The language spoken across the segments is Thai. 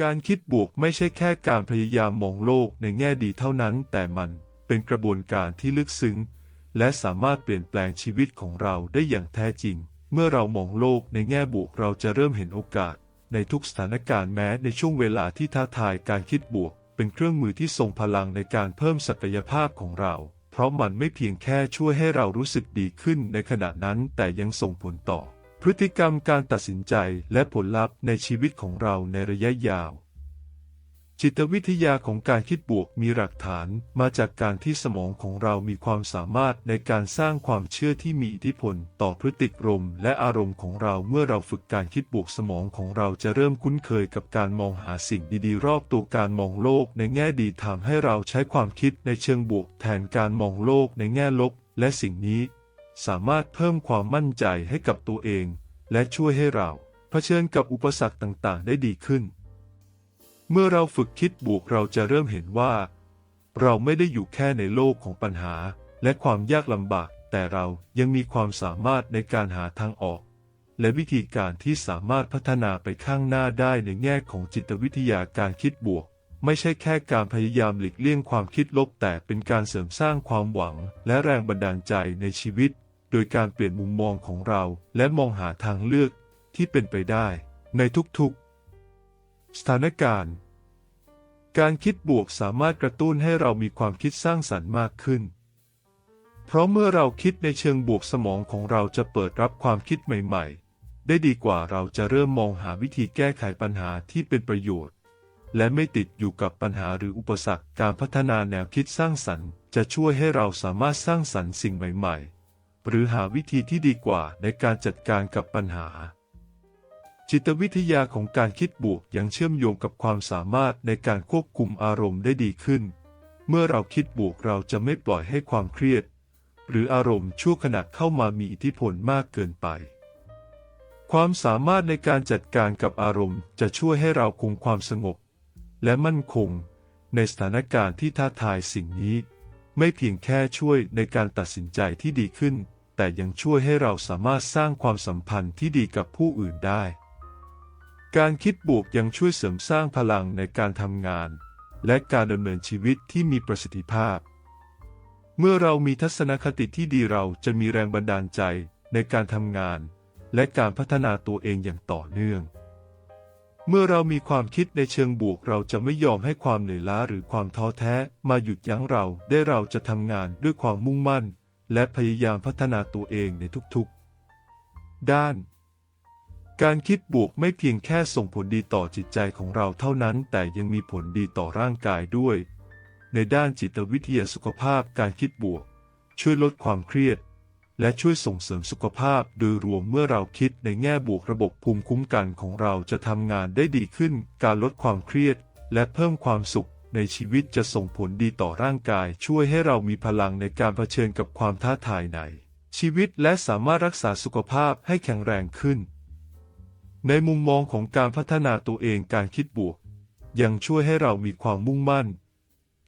การคิดบวกไม่ใช่แค่การพยายามมองโลกในแง่ดีเท่านั้น แต่มันเป็นกระบวนการที่ลึกซึ้ง และสามารถเปลี่ยนแปลงชีวิตของเราได้อย่างแท้จริง เมื่อเรามองโลกในแง่บวกเราจะเริ่มเห็นโอกาส ในทุกสถานการณ์แม้ในช่วงเวลาที่ท้าทายการคิดบวก เป็นเครื่องมือที่ทรงพลังในการเพิ่มศักยภาพของเรา เพราะมันไม่เพียงแค่ช่วยให้เรารู้สึกดีขึ้นในขณะนั้นแต่ยังส่งผลต่อ พฤติกรรมการตัดสินใจและผลลัพธ์ในชีวิตของเราในระยะยาว จิตวิทยาของการคิดบวกมีหลักฐานมาจากการที่สมองของเรามีความสามารถในการสร้างความเชื่อที่มีอิทธิพลต่อพฤติกรรมและอารมณ์ของเราเมื่อเราฝึกการคิดบวกสมองของเราจะเริ่มคุ้นเคยกับการมองหาสิ่งดีๆ รอบตัวการมองโลกในแง่ดีทำให้เราใช้ความคิดในเชิงบวก แทนการมองโลกในแง่ลบ และสิ่งนี้ สามารถเพิ่มความมั่นใจให้กับตัวเอง และช่วยให้เราเผชิญกับอุปสรรคต่างๆ ได้ดีขึ้น เมื่อเราฝึกคิดบวกเราจะเริ่มเห็นว่า เราไม่ได้อยู่แค่ในโลกของปัญหาและความยากลำบาก แต่เรายังมีความสามารถในการหาทางออก และวิธีการที่สามารถพัฒนาไปข้างหน้าได้ในแง่ของจิตวิทยาการคิดบวก ไม่ใช่แค่การพยายามหลีกเลี่ยงความคิดลบแต่เป็นการเสริมสร้างความหวัง และแรงบันดาลใจในชีวิต โดยการเปลี่ยนมุมมองของเราและมองหาทางเลือกที่เป็นไปได้ ในทุกๆ สถานการณ์ การคิดบวกสามารถกระตุ้นให้เรามีความคิดสร้างสรรค์มากขึ้น เพราะเมื่อเราคิดในเชิงบวกสมองของเราจะเปิดรับความคิดใหม่ๆ ได้ดีกว่าเราจะเริ่มมองหาวิธีแก้ไขปัญหาที่เป็นประโยชน์ และไม่ติดอยู่กับปัญหาหรืออุปสรรคการพัฒนาแนวคิดสร้างสรรค์ จะช่วยให้เราสามารถสร้างสรรค์สิ่งใหม่ ๆ หรือหาวิธีที่ดีกว่าในการจัดการกับปัญหา จิตวิทยาของการคิดบวกยังเชื่อมโยงกับความสามารถในการควบคุมอารมณ์ได้ดีขึ้น เมื่อเราคิดบวกเราจะไม่ปล่อยให้ความเครียด หรืออารมณ์ชั่วขณะเข้ามามีอิทธิพลมากเกินไป ความสามารถในการจัดการกับอารมณ์จะช่วยให้เราคงความสงบ และมั่นคงในสถานการณ์ที่ท้าทายสิ่งนี้ ไม่เพียงแค่ช่วยในการตัดสินใจที่ดีขึ้น แต่ยังช่วยให้เราสามารถสร้างความสัมพันธ์ที่ดีกับผู้อื่นได้ การคิดบวกยังช่วยเสริมสร้างพลังในการทำงาน และการดำเนินชีวิตที่มีประสิทธิภาพ เมื่อเรามีทัศนคติที่ดีเราจะมีแรงบันดาลใจในการทำงาน และการพัฒนาตัวเองอย่างต่อเนื่อง เมื่อเรามีความคิดในเชิงบวกเราจะไม่ยอมให้ความเหนื่อยล้าหรือความท้อแท้มาหยุดยั้งเราได้เราจะทำงานด้วยความมุ่งมั่น และพยายามพัฒนาตัวเองในทุกๆ ด้าน การคิดบวกไม่เพียงแค่ส่งผลดีต่อจิตใจของเราเท่านั้น แต่ยังมีผลดีต่อร่างกายด้วย ในด้านจิตวิทยาสุขภาพการคิดบวก ช่วยลดความเครียด และช่วยส่งเสริมสุขภาพโดยรวมเมื่อเราคิดในแง่บวกระบบภูมิคุ้มกันของเราจะทำงานได้ดีขึ้น การลดความเครียด และเพิ่มความสุข ในชีวิตจะส่งผลดีต่อร่างกาย ช่วยให้เรามีพลังในการเผชิญกับความท้าทายใน ชีวิตและสามารถรักษาสุขภาพให้แข็งแรงขึ้น ในมุมมองของการพัฒนาตัวเองการคิดบวก ยังช่วยให้เรามีความมุ่งมั่น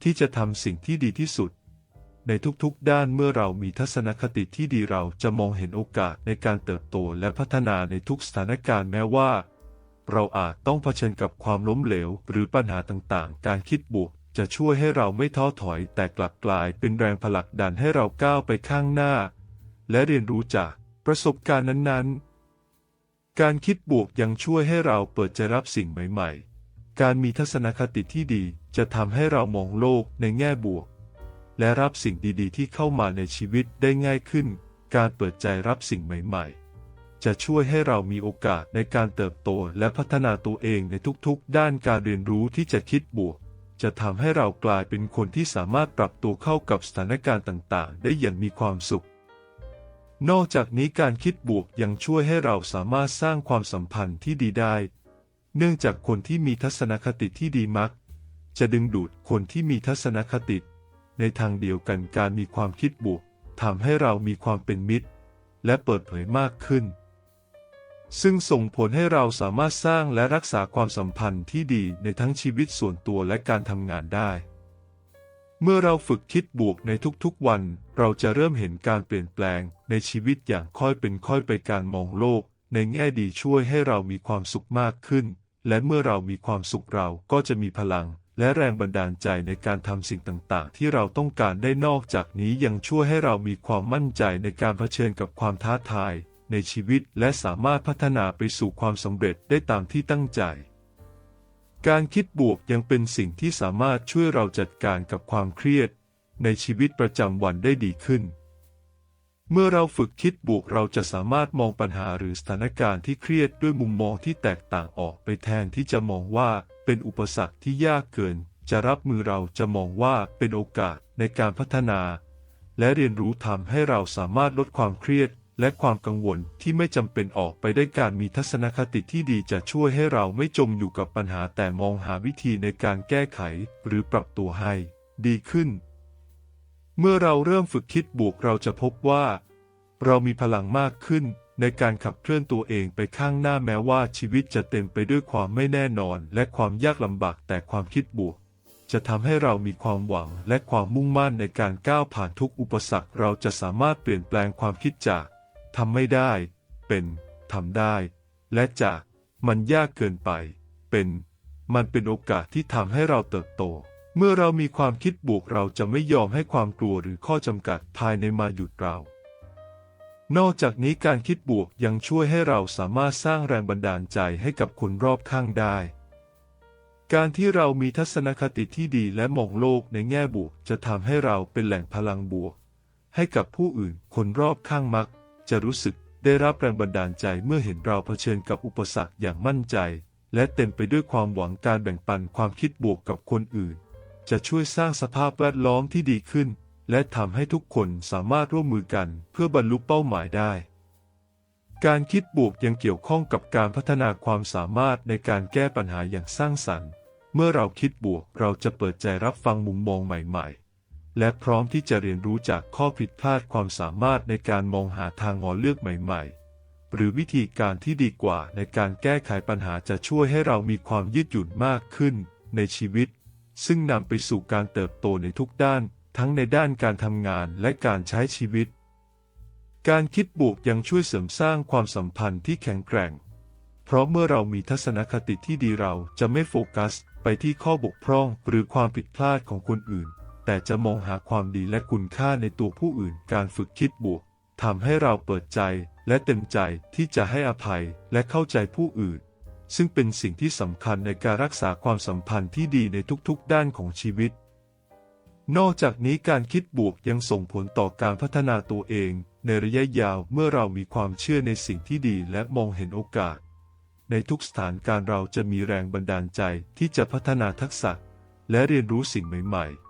ที่จะทำสิ่งที่ดีที่สุด ในทุกๆด้านเมื่อเรามีทัศนคติที่ดีเราจะมองเห็นโอกาสในการเติบโตและพัฒนาในทุกสถานการณ์แม้ว่า เราอาจต้องเผชิญกับความล้มเหลว หรือปัญหาต่างๆ การคิดบวก จะช่วยให้เราไม่ท้อถอย แต่กลับกลายเป็นแรงผลักดันให้เราก้าวไปข้างหน้า และเรียนรู้จากประสบการณ์นั้นๆ การคิดบวกยังช่วยให้เราเปิดใจรับสิ่งใหม่ ๆ การมีทัศนคติที่ดีจะทำให้เรามองโลกในแง่บวก และรับสิ่งดีๆ ที่เข้ามาในชีวิตได้ง่ายขึ้น การเปิดใจรับสิ่งใหม่ ๆ จะช่วยให้เรามีโอกาสในการเติบโตและพัฒนาตัวเองในทุกๆ ด้านการเรียนรู้ที่จะคิดบวก จะทำให้เรากลายเป็นคนที่สามารถปรับตัวเข้ากับสถานการณ์ต่างๆ ได้อย่างมีความสุข นอกจากนี้การคิดบวกยังช่วยให้เราสามารถสร้างความสัมพันธ์ที่ดีได้ เนื่องจากคนที่มีทัศนคติที่ดีมัก จะดึงดูดคนที่มีทัศนคติ ในทางเดียวกันการมีความคิดบวกทำให้เรามีความเป็นมิตร และเปิดเผยมากขึ้น ซึ่งส่งผลให้เราสามารถสร้างและรักษาความสัมพันธ์ที่ดีในทั้งชีวิตส่วนตัวและการทำงานได้ เมื่อเราฝึกคิดบวกในทุกๆวัน เราจะเริ่มเห็นการเปลี่ยนแปลงในชีวิตอย่างค่อยเป็นค่อยไปการมองโลก ในแง่ดีช่วยให้เรามีความสุขมากขึ้น และเมื่อเรามีความสุขเราก็จะมีพลังและแรงบันดาลใจในการทำสิ่งต่างๆ ที่เราต้องการได้นอกจากนี้ยังช่วยให้เรามีความมั่นใจในการเผชิญกับความท้าทาย ในชีวิตและสามารถพัฒนาไปสู่ความสำเร็จได้ตามที่ตั้งใจ การคิดบวกยังเป็นสิ่งที่สามารถช่วยเราจัดการกับความเครียด ในชีวิตประจำวันได้ดีขึ้น เมื่อเราฝึกคิดบวกเราจะสามารถมองปัญหาหรือสถานการณ์ที่เครียดด้วยมุมมองที่แตกต่างออกไปแทนที่จะมองว่าเป็นอุปสรรคที่ยากเกิน จะรับมือเราจะมองว่าเป็นโอกาสในการพัฒนา และเรียนรู้ทำให้เราสามารถลดความเครียด และความกังวลที่ไม่จำเป็นออกไปได้การมีทัศนคติที่ดีจะช่วยให้เราไม่จมอยู่กับปัญหาแต่มองหาวิธีในการแก้ไขหรือปรับตัวให้ดีขึ้น เมื่อเราเริ่มฝึกคิดบวกเราจะพบว่า เรามีพลังมากขึ้นในการขับเคลื่อนตัวเองไปข้างหน้าแม้ว่าชีวิตจะเต็มไปด้วยความไม่แน่นอนและความยากลำบากแต่ความคิดบวกจะทำให้เรามีความหวังและความมุ่งมั่นในการก้าวผ่านทุกอุปสรรค เราจะสามารถเปลี่ยนแปลงความคิดจาก ทำไม่ได้ เป็นทำได้ และจากมันยากเกินไป เป็น มันเป็นโอกาสที่ทำให้เราเติบโต เมื่อเรามีความคิดบวกเราจะไม่ยอมให้ความกลัวหรือข้อจำกัดภายในมาหยุดเรา นอกจากนี้การคิดบวกยังช่วยให้เราสามารถสร้างแรงบันดาลใจให้กับคนรอบข้างได้ การที่เรามีทัศนคติที่ดีและมองโลกในแง่บวกจะทำให้เราเป็นแหล่งพลังบวก ให้กับผู้อื่นคนรอบข้างมัก จะรู้สึกได้รับแรงบันดาลใจเมื่อเห็นเราเผชิญกับอุปสรรคอย่างมั่นใจ และเต็มไปด้วยความหวังการแบ่งปันความคิดบวกกับคนอื่น จะช่วยสร้างสภาพแวดล้อมที่ดีขึ้น และทำให้ทุกคนสามารถร่วมมือกันเพื่อบรรลุเป้าหมายได้ การคิดบวกยังเกี่ยวข้องกับการพัฒนาความสามารถในการแก้ปัญหาอย่างสร้างสรรค์ เมื่อเราคิดบวกเราจะเปิดใจรับฟังมุมมองใหม่ ๆ และพร้อมที่จะเรียนรู้จากข้อผิดพลาดความสามารถในการมองหาทางออกเลือกใหม่ ๆ หรือวิธีการที่ดีกว่าในการแก้ไขปัญหาจะช่วยให้เรามีความยืดหยุ่นมากขึ้นในชีวิต ซึ่งนำไปสู่การเติบโตในทุกด้าน ทั้งในด้านการทำงานและการใช้ชีวิต การคิดบวกยังช่วยเสริมสร้างความสัมพันธ์ที่แข็งแกร่ง เพราะเมื่อเรามีทัศนคติที่ดีเราจะไม่โฟกัส ไปที่ข้อบกพร่องหรือความผิดพลาดของคนอื่น แต่จะมองหาความดีและคุณค่าในตัวผู้อื่น การฝึกคิดบวกทำให้เราเปิดใจและเต็มใจที่จะให้อภัยและเข้าใจผู้อื่น ซึ่งเป็นสิ่งที่สำคัญในการรักษาความสัมพันธ์ที่ดีในทุกๆ ด้านของชีวิต นอกจากนี้การคิดบวกยังส่งผลต่อการพัฒนาตัวเอง ในระยะยาวเมื่อเรามีความเชื่อในสิ่งที่ดีและมองเห็นโอกาส ในทุกสถานการณ์เราจะมีแรงบันดาลใจที่จะพัฒนาทักษะ และเรียนรู้สิ่งใหม่ ๆ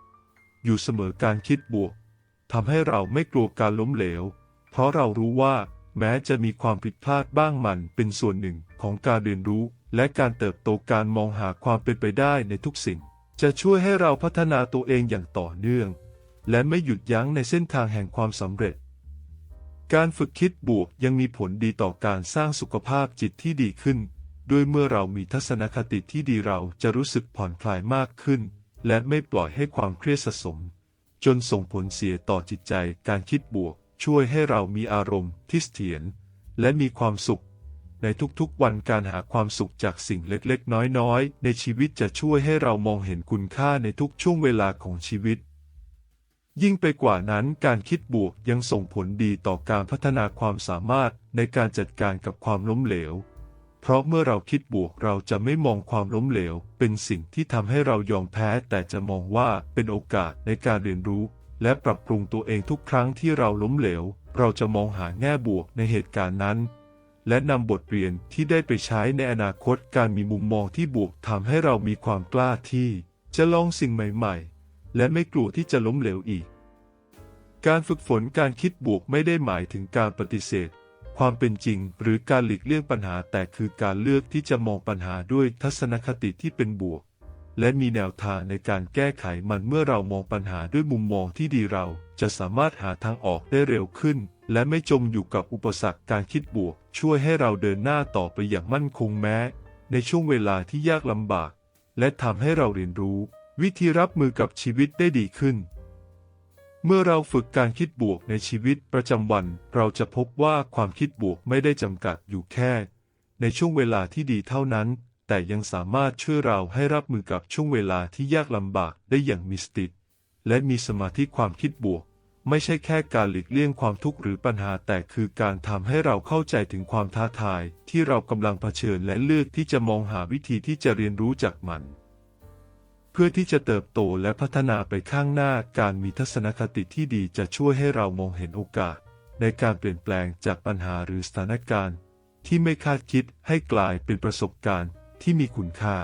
อยู่เสมอการคิดบวกทำให้เราไม่กลัวการล้มเหลว เพราะเรารู้ว่า แม้จะมีความผิดพลาดบ้างมันเป็นส่วนหนึ่งของการเรียนรู้ และการเติบโตการมองหาความเป็นไปได้ในทุกสิ่ง จะช่วยให้เราพัฒนาตัวเองอย่างต่อเนื่อง และไม่หยุดยั้งในเส้นทางแห่งความสำเร็จ การฝึกคิดบวกยังมีผลดีต่อการสร้างสุขภาพจิตที่ดีขึ้น ด้วยเมื่อเรามีทัศนคติที่ดีเราจะรู้สึกผ่อนคลายมากขึ้น และไม่ปล่อยให้ความเครียดสะสม จนส่งผลเสียต่อจิตใจการคิดบวก ช่วยให้เรามีอารมณ์ที่เสถียรและมีความสุข ในทุกๆวันการหาความสุขจากสิ่งเล็กๆ น้อยๆ ในชีวิตจะช่วยให้เรามองเห็นคุณค่าในทุกช่วงเวลาของชีวิต ยิ่งไปกว่านั้นการคิดบวกยังส่งผลดีต่อการพัฒนาความสามารถในการจัดการกับความล้มเหลว เพราะเมื่อเราคิดบวกเราจะไม่มองความล้มเหลว เป็นสิ่งที่ทำให้เรายอมแพ้ แต่จะมองว่าเป็นโอกาสในการเรียนรู้ และปรับปรุงตัวเองทุกครั้งที่เราล้มเหลว เราจะมองหาแง่บวกในเหตุการณ์นั้น และนำบทเรียนที่ได้ไปใช้ในอนาคตการมีมุมมองที่บวกทำให้เรามีความกล้าที่ จะลองสิ่งใหม่ๆ และไม่กลัวที่จะล้มเหลวอีก การฝึกฝนการคิดบวกไม่ได้หมายถึงการปฏิเสธ ความเป็นจริง หรือการหลีกเลี่ยงปัญหาแต่คือการเลือกที่จะมองปัญหาด้วยทัศนคติที่เป็นบวก และมีแนวทางในการแก้ไขมันเมื่อเรามองปัญหาด้วยมุมมองที่ดีเราจะสามารถหาทางออกได้เร็วขึ้น และไม่จมอยู่กับอุปสรรคการคิดบวก ช่วยให้เราเดินหน้าต่อไปอย่างมั่นคงแม้ ในช่วงเวลาที่ยากลำบาก และทำให้เราเรียนรู้ วิธีรับมือกับชีวิตได้ดีขึ้น เมื่อเราฝึกการคิดบวกในชีวิตประจำวัน เราจะพบว่าความคิดบวกไม่ได้จำกัดอยู่แค่ ในช่วงเวลาที่ดีเท่านั้น แต่ยังสามารถช่วยเราให้รับมือกับช่วงเวลาที่ยากลำบากได้อย่างมีสติและมีสมาธิความคิดบวก ไม่ใช่แค่การหลีกเลี่ยงความทุกข์หรือปัญหาแต่คือการทำให้เราเข้าใจถึงความท้าทาย ที่เรากำลังเผชิญและเลือกที่จะมองหาวิธีที่จะเรียนรู้จากมัน พื่อที่จะเติบโตและพัฒนาไปข้างหน้าการมีทัศนคติที่ดีจะช่วยให้เรามองเห็นโอกาส ในการเปลี่ยนแปลงจากปัญหาหรือสถานการณ์ ที่ไม่คาดคิดให้กลายเป็นประสบการณ์ที่มีคุณค่า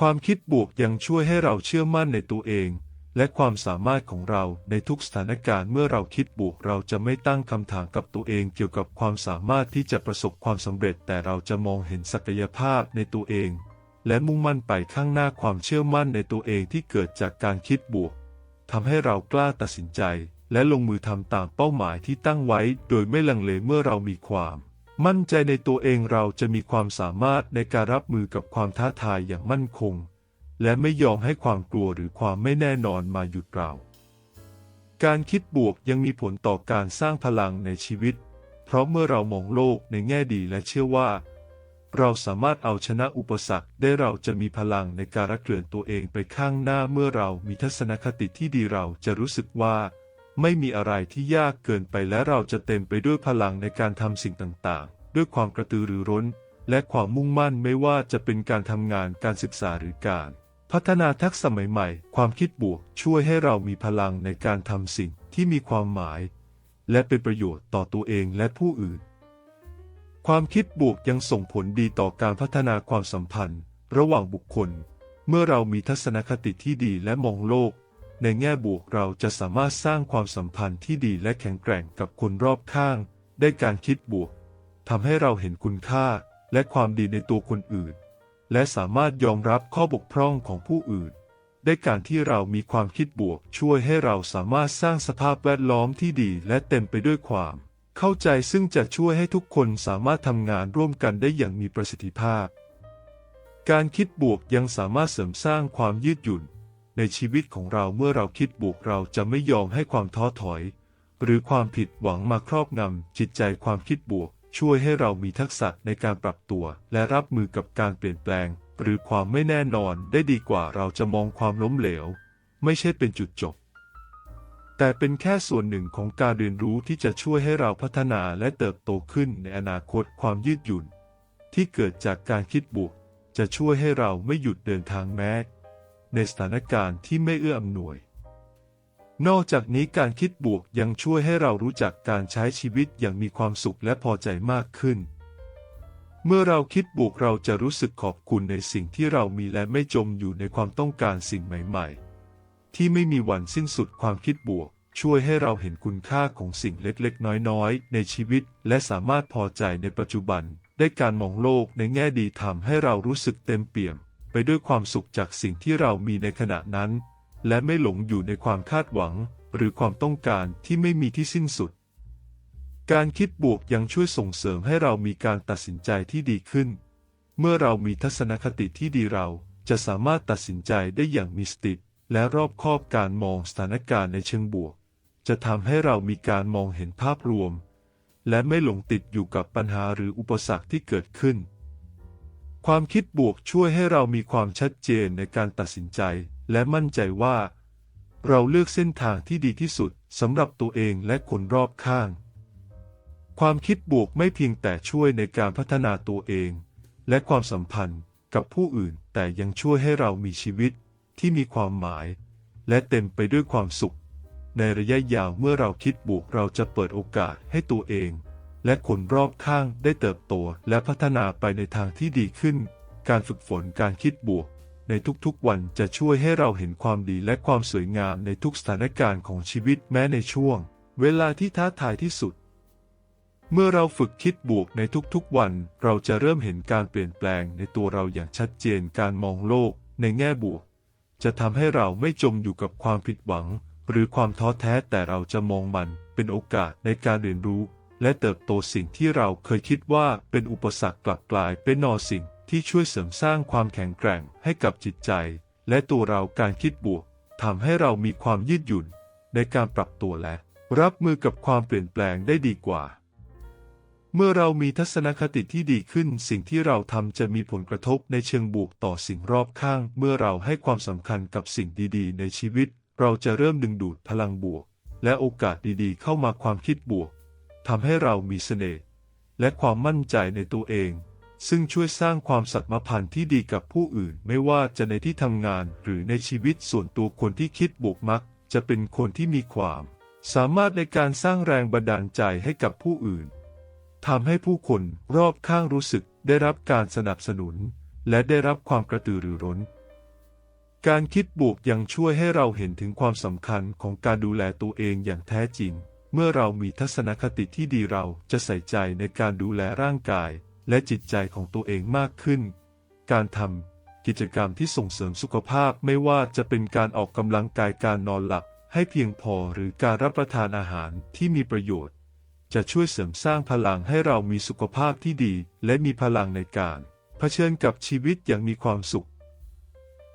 ความคิดบวกยังช่วยให้เราเชื่อมั่นในตัวเอง และความสามารถของเราในทุกสถานการณ์เมื่อเราคิดบวกเราจะไม่ตั้งคำถามกับตัวเองเกี่ยวกับความสามารถที่จะประสบความสำเร็จ แต่เราจะมองเห็นศักยภาพในตัวเอง และมุ่งมั่นไปข้างหน้าความเชื่อมั่นในตัวเองที่เกิดจากการคิดบวกทำให้เรากล้าตัดสินใจ และลงมือทำตามเป้าหมายที่ตั้งไว้ โดยไม่ลังเลเมื่อเรามีความ มั่นใจในตัวเองเราจะมีความสามารถในการรับมือกับความท้าทายอย่างมั่นคง และไม่ยอมให้ความกลัวหรือความไม่แน่นอนมาหยุดเราการคิดบวกยังมีผลต่อการสร้างพลังในชีวิต เพราะเมื่อเรามองโลกในแง่ดีและเชื่อว่า เราสามารถเอาชนะอุปสรรคได้เราจะมีพลังในการรักเกลื่อนตัวเองไปข้างหน้าเมื่อเรามีทัศนคติที่ดีเราจะรู้สึกว่า ไม่มีอะไรที่ยากเกินไปและเราจะเต็มไปด้วยพลังในการทำสิ่งต่างๆ ด้วยความกระตือรือร้น และความมุ่งมั่นไม่ว่าจะเป็นการทำงานการศึกษาหรือการ พัฒนาทักษะใหม่ๆ ความคิดบวกช่วยให้เรามีพลังในการทำสิ่งที่มีความหมาย และเป็นประโยชน์ต่อตัวเองและผู้อื่น ความคิดบวกยังส่งผลดีต่อการพัฒนาความสัมพันธ์ ระหว่างบุคคล เมื่อเรามีทัศนคติที่ดีและมองโลก ในแง่บวกเราจะสามารถสร้างความสัมพันธ์ที่ดีและแข็งแกร่งกับคนรอบข้าง ได้การคิดบวกทำให้เราเห็นคุณค่าและความดีในตัวคนอื่น และสามารถยอมรับข้อบกพร่องของผู้อื่น ได้การที่เรามีความคิดบวกช่วยให้เราสามารถสร้างสภาพแวดล้อมที่ดีและเต็มไปด้วยความ เข้าใจซึ่งจะช่วยให้ทุกคนสามารถทำงานร่วมกันได้อย่างมีประสิทธิภาพ การคิดบวกยังสามารถเสริมสร้างความยืดหยุ่น ในชีวิตของเราเมื่อเราคิดบวกเราจะไม่ยอมให้ความท้อถอย หรือความผิดหวังมาครอบงำจิตใจความคิดบวก ช่วยให้เรามีทักษะในการปรับตัว และรับมือกับการเปลี่ยนแปลง หรือความไม่แน่นอนได้ดีกว่าเราจะมองความล้มเหลว ไม่ใช่เป็นจุดจบ แต่เป็นแค่ส่วนหนึ่งของการเรียนรู้ที่จะช่วยให้เราพัฒนาและเติบโตขึ้นในอนาคตความยืดหยุ่น ที่เกิดจากการคิดบวก จะช่วยให้เราไม่หยุดเดินทางแม้ ในสถานการณ์ที่ไม่เอื้ออำนวย นอกจากนี้การคิดบวกยังช่วยให้เรารู้จักการใช้ชีวิตอย่างมีความสุขและพอใจมากขึ้น เมื่อเราคิดบวกเราจะรู้สึกขอบคุณในสิ่งที่เรามีและไม่จมอยู่ในความต้องการสิ่งใหม่ ๆ ที่ไม่มีวันสิ้นสุดความคิดบวก ช่วยให้เราเห็นคุณค่าของสิ่งเล็กๆ น้อยๆ ในชีวิต และสามารถพอใจในปัจจุบัน ได้การมองโลกในแง่ดีทำให้เรารู้สึกเต็มเปี่ยม ไปด้วยความสุขจากสิ่งที่เรามีในขณะนั้น และไม่หลงอยู่ในความคาดหวัง หรือความต้องการที่ไม่มีที่สิ้นสุด การคิดบวกยังช่วยส่งเสริมให้เรามีการตัดสินใจที่ดีขึ้น เมื่อเรามีทัศนคติที่ดีเราจะสามารถตัดสินใจได้อย่างมีสติ และรอบคอบการมองสถานการณ์ในเชิงบวก จะทำให้เรามีการมองเห็นภาพรวม และไม่หลงติดอยู่กับปัญหาหรืออุปสรรคที่เกิดขึ้น ความคิดบวกช่วยให้เรามีความชัดเจนในการตัดสินใจ และมั่นใจว่า เราเลือกเส้นทางที่ดีที่สุดสำหรับตัวเองและคนรอบข้าง ความคิดบวกไม่เพียงแต่ช่วยในการพัฒนาตัวเอง และความสัมพันธ์กับผู้อื่นแต่ยังช่วยให้เรามีชีวิต ที่มีความหมาย และเต็มไปด้วยความสุข ในระยะยาวเมื่อเราคิดบวกเราจะเปิดโอกาสให้ตัวเอง และคนรอบข้างได้เติบโตและพัฒนาไปในทางที่ดีขึ้น การฝึกฝนการคิดบวก ในทุกๆวันจะช่วยให้เราเห็นความดีและความสวยงามในทุกสถานการณ์ของชีวิตแม้ในช่วง เวลาที่ท้าทายที่สุดเมื่อเราฝึกคิดบวกในทุกๆวัน เราจะเริ่มเห็นการเปลี่ยนแปลงในตัวเราอย่างชัดเจนการมองโลกในแง่บวก จะทำให้เราไม่จมอยู่กับความผิดหวัง หรือความท้อแท้แต่เราจะมองมันเป็นโอกาสในการเรียนรู้ และเติบโตสิ่งที่เราเคยคิดว่าเป็นอุปสรรคกลับกลายเป็นนอสิ่งที่ช่วยเสริมสร้างความแข็งแกร่งให้กับจิตใจ และตัวเราการคิดบวกทำให้เรามีความยืดหยุ่น ในการปรับตัวและ รับมือกับความเปลี่ยนแปลงได้ดีกว่า เมื่อเรามีทัศนคติที่ดีขึ้น สิ่งที่เราทำจะมีผลกระทบในเชิงบวกต่อสิ่งรอบข้าง เมื่อเราให้ความสำคัญกับสิ่งดีๆ ในชีวิต เราจะเริ่มดึงดูดพลังบวก และโอกาสดีๆ เข้ามาความคิดบวกทำให้เรามีเสน่ห์และความมั่นใจในตัวเอง ซึ่งช่วยสร้างความสัตย์พันธ์ที่ดีกับผู้อื่น ไม่ว่าจะในที่ทำงานหรือในชีวิตส่วนตัวคนที่คิดบวกมัก จะเป็นคนที่มีความ สามารถในการสร้างแรงบันดาลใจให้กับผู้อื่น ทำให้ผู้คนรอบข้างรู้สึกได้รับการสนับสนุน และได้รับความกระตือรือร้น การคิดบวกยังช่วยให้เราเห็นถึงความสำคัญของการดูแลตัวเองอย่างแท้จริง เมื่อเรามีทัศนคติที่ดีเราจะใส่ใจในการดูแลร่างกาย และจิตใจของตัวเองมากขึ้น การทำกิจกรรมที่ส่งเสริมสุขภาพไม่ว่าจะเป็นการออกกำลังกายการนอนหลับให้เพียงพอหรือการรับประทานอาหารที่มีประโยชน์ จะช่วยเสริมสร้างพลังให้เรามีสุขภาพที่ดี และมีพลังในการเผชิญกับชีวิตอย่างมีความสุข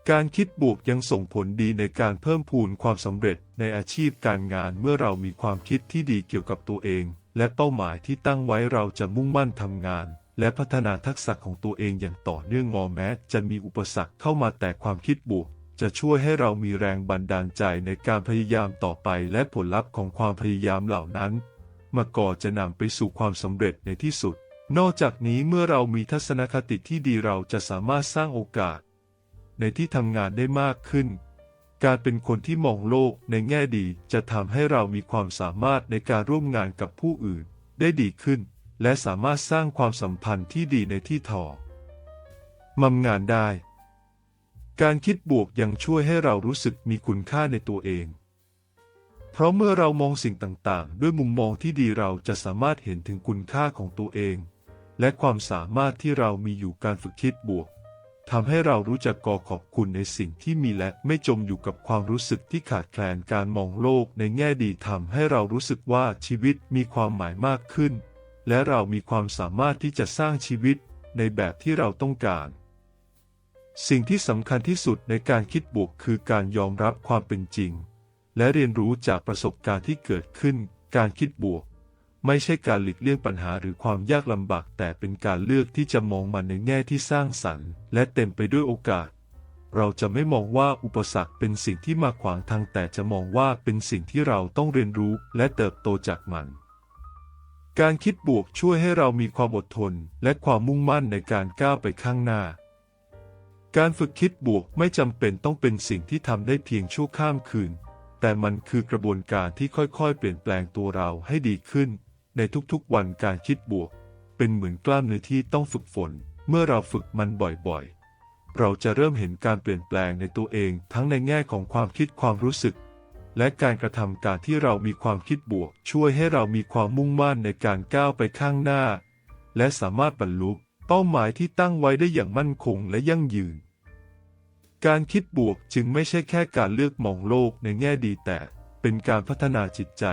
การคิดบวกยังส่งผลดีในการเพิ่มพูนความสำเร็จในอาชีพการงานเมื่อเรามีความคิดที่ดีเกี่ยวกับตัวเอง และเป้าหมายที่ตั้งไว้เราจะมุ่งมั่นทำงาน และพัฒนาทักษะของตัวเองอย่างต่อเนื่องงอแม้ จะมีอุปสรรคเข้ามาแต่ความคิดบวกจะช่วยให้เรามีแรงบันดาลใจในการพยายามต่อไปและผลลัพธ์ของความพยายามเหล่านั้น มาก่อจะนำไปสู่ความสำเร็จในที่สุด นอกจากนี้เมื่อเรามีทัศนคติที่ดีเราจะสามารถสร้างโอกาส ในที่ทำงานได้มากขึ้น การเป็นคนที่มองโลกในแง่ดีจะทำให้เรามีความสามารถในการร่วมงานกับผู้อื่น ได้ดีขึ้น และสามารถสร้างความสัมพันธ์ที่ดีในที่ทอมำงานได้ การคิดบวกยังช่วยให้เรารู้สึกมีคุณค่าในตัวเอง เพราะเมื่อเรามองสิ่งต่างๆ ด้วยมุมมองที่ดีเราจะสามารถเห็นถึงคุณค่าของตัวเอง และความสามารถที่เรามีอยู่การฝึกคิดบวกทำให้เรารู้จักกอขอบคุณในสิ่งที่มีและไม่จมอยู่กับความรู้สึกที่ขาดแคลนการมองโลกในแง่ดีทำให้เรารู้สึกว่าชีวิตมีความหมายมากขึ้น และเรามีความสามารถที่จะสร้างชีวิตในแบบที่เราต้องการ สิ่งที่สำคัญที่สุดในการคิดบวกคือการยอมรับความเป็นจริง และเรียนรู้จากประสบการณ์ที่เกิดขึ้น การคิดบวก ไม่ใช่การหลีกเลี่ยงปัญหาหรือความยากลำบาก แต่เป็นการเลือกที่จะมองมันในแง่ที่สร้างสรรค์ และเต็มไปด้วยโอกาส เราจะไม่มองว่าอุปสรรคเป็นสิ่งที่มาขวางทาง แต่จะมองว่าเป็นสิ่งที่เราต้องเรียนรู้และเติบโตจากมัน การคิดบวกช่วยให้เรามีความอดทน และความมุ่งมั่นในการก้าวไปข้างหน้าการฝึกคิดบวกไม่จำเป็นต้องเป็นสิ่งที่ทำได้เพียงชั่วข้ามคืน แต่มันคือกระบวนการที่ค่อยๆ เปลี่ยนแปลงตัวเราให้ดีขึ้น ในทุกๆ วันการคิดบวก เป็นเหมือนกล้ามเนื้อที่ต้องฝึกฝน เมื่อเราฝึกมันบ่อยๆ เราจะเริ่มเห็นการเปลี่ยนแปลงในตัวเอง ทั้งในแง่ของความคิดความรู้สึก และการกระทำการที่เรามีความคิดบวก ช่วยให้เรามีความมุ่งมั่นในการก้าวไปข้างหน้า และสามารถบรรลุเป้าหมายที่ตั้งไว้ได้อย่างมั่นคงและยั่งยืน การคิดบวกจึงไม่ใช่แค่การเลือกมองโลกในแง่ดีแต่เป็นการพัฒนาจิตใจ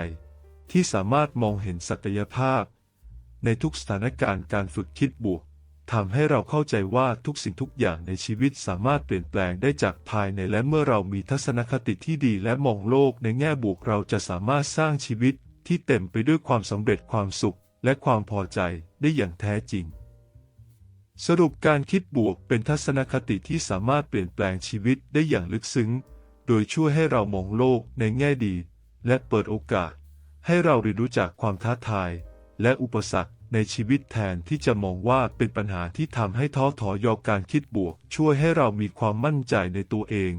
ที่สามารถมองเห็นศักยภาพ ในทุกสถานการณ์การฝึกคิดบวกทำให้เราเข้าใจว่าทุกสิ่งทุกอย่างในชีวิตสามารถเปลี่ยนแปลงได้จากภายในและเมื่อเรามีทัศนคติที่ดีและมองโลกในแง่บวกเราจะสามารถสร้างชีวิตที่เต็มไปด้วยความสำเร็จความสุข และความพอใจได้อย่างแท้จริง สรุปการคิดบวกเป็นทัศนคติที่สามารถเปลี่ยนแปลงชีวิตได้อย่างลึกซึ้ง โดยช่วยให้เรามองโลกในแง่ดี และเปิดโอกาส ให้เราเรียนรู้จากความท้าทาย และอุปสรรคในชีวิตแทนที่จะมองว่าเป็นปัญหาที่ทำให้ท้อถอยอการคิดบวก ช่วยให้เรามีความมั่นใจในตัวเอง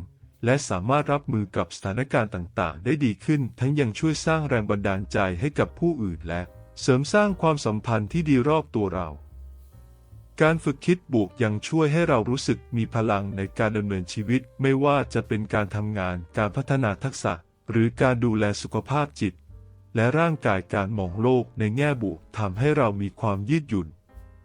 และสามารถรับมือกับสถานการณ์ต่างๆ ได้ดีขึ้น ทั้งยังช่วยสร้างแรงบันดาลใจให้กับผู้อื่นและ เสริมสร้างความสัมพันธ์ที่ดีรอบตัวเรา การฝึกคิดบวกยังช่วยให้เรารู้สึกมีพลังในการดำเนินชีวิต ไม่ว่าจะเป็นการทำงาน การพัฒนาทักษะ หรือการดูแลสุขภาพจิต และร่างกายการมองโลกในแง่บวกทำให้เรามีความยืดหยุ่น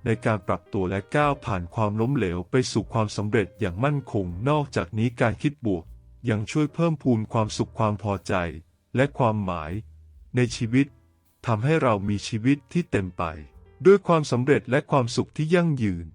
ในการปรับตัวและก้าวผ่านความล้มเหลวไปสู่ความสำเร็จอย่างมั่นคง นอกจากนี้การคิดบวก ยังช่วยเพิ่มพูนความสุขความพอใจ และความหมาย ในชีวิตทำให้เรามีชีวิตที่เต็มไป ด้วยความสำเร็จและความสุขที่ยั่งยืน